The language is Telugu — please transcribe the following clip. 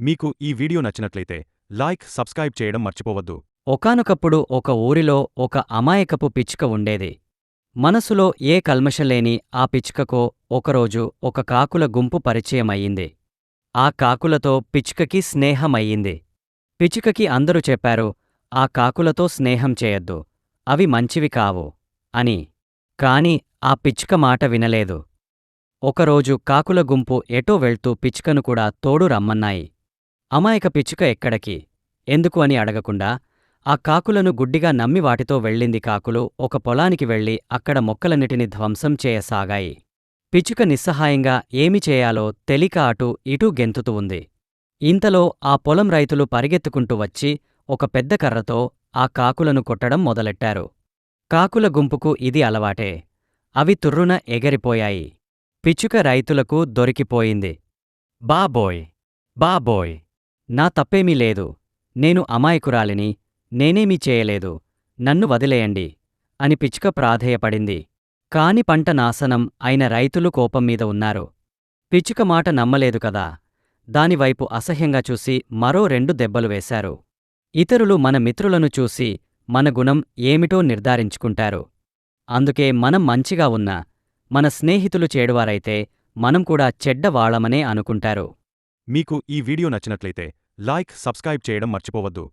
మీకు ఈ వీడియో నచ్చినట్లయితే లైక్ సబ్స్క్రైబ్ చేయడం మర్చిపోవద్దు. ఒకనొకప్పుడు ఒక ఊరిలో ఒక అమాయకపు పిచ్చుక ఉండేది. మనసులో ఏ కల్మషలేని ఆ పిచ్చుకకో ఒకరోజు ఒక కాకుల గుంపు పరిచయమయ్యింది. ఆ కాకులతో పిచ్చుకకి స్నేహమయ్యింది. పిచ్చుకకి అందరూ చెప్పారు ఆ కాకులతో స్నేహం చేయొద్దు. అవి మంచివి కావు అని. కాని ఆ పిచ్చుక మాట వినలేదు. ఒకరోజు కాకుల గుంపు ఎటో వెళ్తూ పిచ్చుకను కూడా తోడు రమ్మన్నాయి. అమాయక పిచ్చుక ఎక్కడికి? ఎందుకు అని అడగకుండా ఆ కాకులను గుడ్డిగా నమ్మి వాటితో వెళ్ళింది కాకులు ఒక పొలానికి వెళ్ళి అక్కడ మొక్కలన్నిటిని ధ్వంసం చేయసాగాయి. పిచ్చుక నిస్సహాయంగా ఏమి చేయాలో తెలిక అటూ ఇటూ గెంతుతూ ఉంది. ఇంతలో ఆ పొలం రైతులు పరిగెత్తుకుంటూ వచ్చి ఒక పెద్ద కర్రతో ఆ కాకులను కొట్టడం మొదలెట్టారు. కాకుల గుంపుకు ఇది అలవాటే. అవి తుర్రున ఎగరిపోయాయి. పిచ్చుక రైతులకు దొరికిపోయింది. బాబోయ్! బాబోయ్! నా తప్పేమీ లేదు. నేను అమాయకురాలిని నేనేమీ చేయలేదు. నన్ను వదిలేయండి అని పిచ్చుక ప్రాధేయపడింది. కాని పంట నాశనం అయిన రైతులు కోపం మీద ఉన్నారు. పిచ్చుక మాట నమ్మలేదు కదా. దానివైపు అసహ్యంగా చూసి మరో రెండు దెబ్బలు వేశారు. ఇతరులు మన మిత్రులను చూసి మన గుణం ఏమిటో నిర్ధారించుకుంటారు. అందుకే మనం మంచిగా ఉన్నా మన స్నేహితులు చేడువారైతే మనం కూడా చెడ్డవాళ్ళమనే అనుకుంటారు. మీకు ఈ వీడియో నచ్చినట్లయితే లైక్ సబ్స్క్రైబ్ చేయడం మర్చిపోవద్దు.